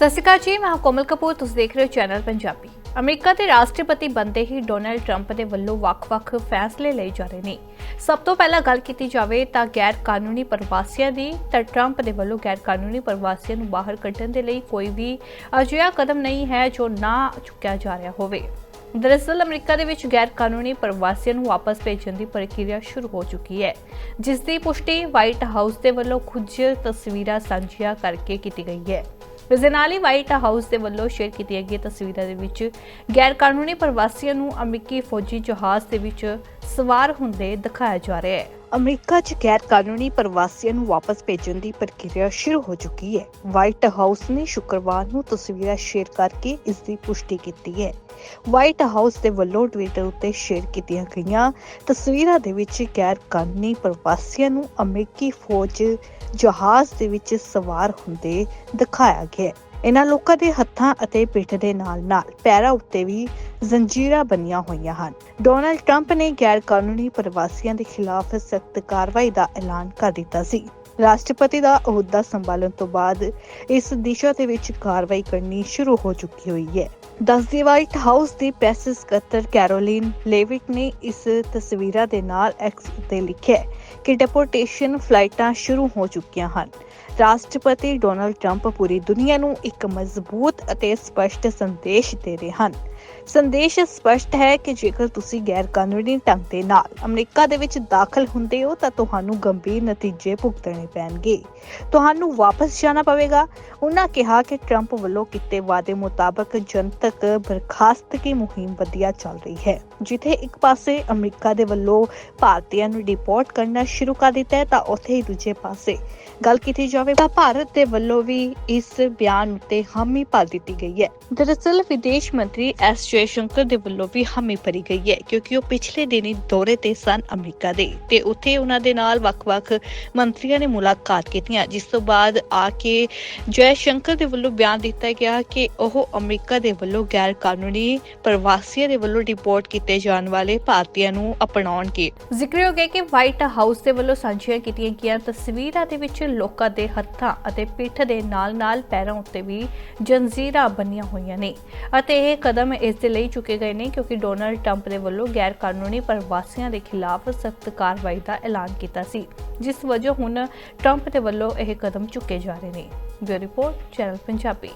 ਸਤਿ ਸ਼੍ਰੀ ਅਕਾਲ ਜੀ, ਮੈਂ ਕੋਮਲ ਕਪੂਰ, ਤੁਸੀਂ ਦੇਖ ਰਹੇ ਹੋ ਚੈਨਲ ਪੰਜਾਬੀ। ਅਮਰੀਕਾ ਦੇ ਰਾਸ਼ਟਰਪਤੀ ਬੰਦੇ ਹੀ ਡੋਨਲਡ ਟਰੰਪ ਦੇ ਵੱਲੋਂ ਵੱਖ-ਵੱਖ ਫੈਸਲੇ ਲਏ ਜਾ ਰਹੇ ਨੇ। ਸਭ ਤੋਂ ਪਹਿਲਾਂ ਗੱਲ ਕੀਤੀ ਜਾਵੇ ਤਾਂ ਗੈਰ ਕਾਨੂੰਨੀ ਪ੍ਰਵਾਸੀਆਂ ਦੀ, ਤਾਂ ਟਰੰਪ ਦੇ ਵੱਲੋਂ ਗੈਰ ਕਾਨੂੰਨੀ ਪ੍ਰਵਾਸੀਆਂ ਨੂੰ ਬਾਹਰ ਕੱਢਣ ਦੇ ਲਈ ਕੋਈ ਵੀ ਅਜਿਹਾ ਕਦਮ ਨਹੀਂ ਹੈ ਜੋ ਨਾ ਚੁੱਕਿਆ ਜਾ ਰਿਹਾ ਹੋਵੇ। ਦਰਅਸਲ, ਅਮਰੀਕਾ ਦੇ ਵਿੱਚ ਗੈਰ ਕਾਨੂੰਨੀ ਪ੍ਰਵਾਸੀਆਂ ਨੂੰ ਵਾਪਸ ਭੇਜਣ ਦੀ ਪ੍ਰਕਿਰਿਆ ਸ਼ੁਰੂ ਹੋ ਚੁੱਕੀ ਹੈ। ਜਿਸ ਦੀ ਪੁਸ਼ਟੀ ਵਾਈਟ ਹਾਊਸ ਦੇ ਵੱਲੋਂ ਕੁਝ ਤਸਵੀਰਾਂ ਸਾਂਝੀਆਂ ਕਰਕੇ ਕੀਤੀ ਗਈ ਹੈ। ਇਸ ਦੇ ਨਾਲ ਹੀ ਵਾਈਟ ਹਾਊਸ ਦੇ ਵੱਲੋਂ ਸ਼ੇਅਰ ਕੀਤੀਆਂ ਗਈਆਂ ਤਸਵੀਰਾਂ ਦੇ ਵਿੱਚ ਗੈਰ ਕਾਨੂੰਨੀ ਪ੍ਰਵਾਸੀਆਂ ਨੂੰ ਅਮਰੀਕੀ ਫੌਜੀ ਜਹਾਜ਼ ਦੇ ਵਿੱਚ ਸਵਾਰ ਹੁੰਦੇ ਦਿਖਾਇਆ ਜਾ ਰਿਹਾ ਹੈ। ਅਮਰੀਕਾ 'ਚ ਗੈਰ ਕਾਨੂੰਨੀ ਪ੍ਰਵਾਸੀਆਂ ਨੂੰ ਵਾਪਸ ਭੇਜਣ ਦੀ ਪ੍ਰਕਿਰਿਆ ਸ਼ੁਰੂ ਹੋ ਚੁੱਕੀ ਹੈ। ਵਾਈਟ ਹਾਊਸ ਨੇ ਸ਼ੁੱਕਰਵਾਰ ਨੂੰ ਤਸਵੀਰਾਂ ਸ਼ੇਅਰ ਕਰਕੇ ਇਸ ਦੀ ਪੁਸ਼ਟੀ ਕੀਤੀ ਹੈ। ਵਾਈਟ ਹਾਊਸ ਦੇ ਵੱਲੋਂ ਟਵਿੱਟਰ ਉੱਤੇ ਸ਼ੇਅਰ ਕੀਤੀਆਂ ਗਈਆਂ ਤਸਵੀਰਾਂ ਦੇ ਵਿੱਚ ਗੈਰ ਕਾਨੂੰਨੀ ਪ੍ਰਵਾਸੀਆਂ ਨੂੰ ਅਮਰੀਕੀ ਫੌਜ ਜਹਾਜ਼ ਦੇ ਵਿੱਚ ਸਵਾਰ ਹੁੰਦੇ ਦਿਖਾਇਆ ਗਿਆ ਹੈ। ਇਹਨਾਂ ਲੋਕਾਂ ਦੇ ਹੱਥਾਂ ਅਤੇ ਪਿੱਠ ਦੇ ਨਾਲ-ਨਾਲ ਪੈਰਾਂ ਉੱਤੇ ਵੀ ਜ਼ੰਜੀਰਾਂ ਬੰਨੀਆਂ ਹੋਈਆਂ ਹਨ। ਡੋਨਾਲਡ ਟਰੰਪ ਨੇ ਗੈਰ ਕਾਨੂੰਨੀ ਪ੍ਰਵਾਸੀਆਂ ਦੇ ਖਿਲਾਫ ਸਖਤ ਕਾਰਵਾਈ ਦਾ ਐਲਾਨ ਕਰ ਦਿੱਤਾ ਸੀ। ਰਾਸ਼ਟਰਪਤੀ ਦਾ ਅਹੁਦਾ ਸੰਭਾਲਣ ਤੋਂ ਬਾਅਦ ਇਸ ਦਿਸ਼ਾ ਦੇ ਵਿੱਚ ਕਾਰਵਾਈ ਕਰਨੀ ਸ਼ੁਰੂ ਹੋ ਚੁੱਕੀ ਹੋਈ ਹੈ। ਦੱਸਦੀ ਵਾਈਟ ਹਾਊਸ ਦੀ ਪ੍ਰੈਸ ਸਕੱਤਰ ਕੈਰੋਲਿਨ ਲੇਵਿਟ ਨੇ ਇਸ ਤਸਵੀਰਾਂ ਦੇ ਨਾਲ ਐਕਸ ਉੱਤੇ ਲਿਖਿਆ ਕਿ ਡਿਪੋਰਟੇਸ਼ਨ ਫਲਾਈਟਾਂ ਸ਼ੁਰੂ ਹੋ ਚੁੱਕੀਆਂ ਹਨ। ਰਾਸ਼ਟਰਪਤੀ ਡੋਨਲਡ ਟਰੰਪ ਪੂਰੀ ਦੁਨੀਆ ਨੂੰ ਇੱਕ ਮਜ਼ਬੂਤ ਅਤੇ ਸਪਸ਼ਟ ਸੰਦੇਸ਼ ਦੇ ਰਹੇ ਹਨ। ਸੰਦੇਸ਼ ਸਪਸ਼ਟ ਹੈ ਕਿ ਜੇਕਰ ਤੁਸੀਂ ਗੈਰ ਕਾਨੂੰਨੀ ਢੰਗ ਦੇ ਨਾਲ ਅਮਰੀਕਾ ਦੇ ਵਿੱਚ ਦਾਖਲ ਹੁੰਦੇ ਹੋ, ਤਾਂ ਤੁਹਾਨੂੰ ਗੰਭੀਰ ਨਤੀਜੇ ਭੁਗਤਣੇ ਪੈਣਗੇ। ਤੁਹਾਨੂੰ ਵਾਪਸ ਜਾਣਾ ਪਵੇਗਾ। ਉਹਨਾਂ ਕਿਹਾ ਕਿ ਟਰੰਪ ਵੱਲੋਂ ਕੀਤੇ ਵਾਅਦੇ ਮੁਤਾਬਕ ਜਨਤਕ ਬਰਖਾਸਤਗੀ ਮੁਹਿੰਮ ਵਧੀਆ ਚੱਲ ਰਹੀ ਹੈ। ਜਿੱਥੇ ਇੱਕ ਪਾਸੇ ਅਮਰੀਕਾ ਦੇ ਵੱਲੋਂ ਭਾਰਤੀਆਂ ਨੂੰ ਡਿਪੋਰਟ ਕਰਨਾ ਸ਼ੁਰੂ ਕਰ ਦਿੱਤਾ ਹੈ, ਤਾਂ ਉੱਥੇ ਹੀ ਦੂਜੇ ਪਾਸੇ ਗੱਲ ਕੀਤੀ ਜਾਵੇ ਤਾਂ ਭਾਰਤ ਦੇ ਵੱਲੋਂ ਵੀ ਇਸ ਬਿਆਨ ਉੱਤੇ ਹਾਮੀ ਭਰ ਦਿੱਤੀ ਗਈ ਹੈ। ਦਰਅਸਲ ਵਿਦੇਸ਼ ਮੰਤਰੀ ਐਸ ਜੈ ਸ਼ੰਕਰ ਦੇ ਵੱਲੋਂ ਵੀ ਹਾਮੀ ਭਰੀ ਗਈ ਹੈ ਕਿਉਂਕਿ ਉਹ ਪਿਛਲੇ ਦਿਨੀ ਦੌਰੇ ਤੇ ਸਨ ਅਮਰੀਕਾ ਦੇ ਤੇ ਉੱਥੇ ਉਹਨਾਂ ਦੇ ਨਾਲ ਵੱਖ-ਵੱਖ ਮੰਤਰੀਆਂ ਨੇ ਮੁਲਾਕਾਤ ਕੀਤੀਆਂ ਜਿਸ ਤੋਂ ਬਾਅਦ ਆ ਕੇ ਜੈ ਸ਼ੰਕਰ ਦੇ ਵੱਲੋਂ ਬਿਆਨ ਦਿੱਤਾ ਗਿਆ ਕਿ ਉਹ ਅਮਰੀਕਾ ਦੇ ਵੱਲੋਂ ਗੈਰ ਕਾਨੂੰਨੀ ਪ੍ਰਵਾਸੀਆਂ ਦੇ ਵੱਲੋਂ ਡਿਪੋਰਟ ਕੀਤੇ ਜਾਣ ਵਾਲੇ ਭਾਰਤੀਆਂ ਨੂੰ ਅਪਣਾਉਣਗੇ। ਜ਼ਿਕਰਯੋਗ ਹੈ ਕਿ ਵਾਈਟ ਹਾਊਸ ਦੇ ਵੱਲੋਂ ਸਾਂਝੀਆਂ ਕੀਤੀਆਂ ਗਈਆਂ ਤਸਵੀਰਾਂ ਦੇ ਵਿੱਚ ਲੋਕਾਂ ਦੇ ਹੱਥਾਂ ਅਤੇ ਪਿੱਠ ਦੇ ਨਾਲ-ਨਾਲ ਪੈਰਾਂ ਉੱਤੇ ਵੀ ਜੰਜ਼ੀਰਾਂ ਬੰਨੀਆਂ ਹੋਈਆਂ ਨੇ। ਅਤੇ ਇਹ ਕਦਮ ਇਸ ਦੇ ਲਈ ਚੁੱਕੇ ਗਏ ਨੇ ਕਿਉਂਕਿ ਡੋਨਲਡ ਟਰੰਪ ਦੇ ਵੱਲੋਂ ਗੈਰ ਕਾਨੂੰਨੀ ਪ੍ਰਵਾਸੀਆਂ ਦੇ ਖਿਲਾਫ ਸਖਤ ਕਾਰਵਾਈ ਦਾ ਐਲਾਨ ਕੀਤਾ ਸੀ, ਜਿਸ ਵਜੋਂ ਹੁਣ ਟਰੰਪ ਦੇ ਵੱਲੋਂ ਇਹ ਕਦਮ ਚੁੱਕੇ ਜਾ ਰਹੇ ਨੇ। Bureau report, channel Punjabi.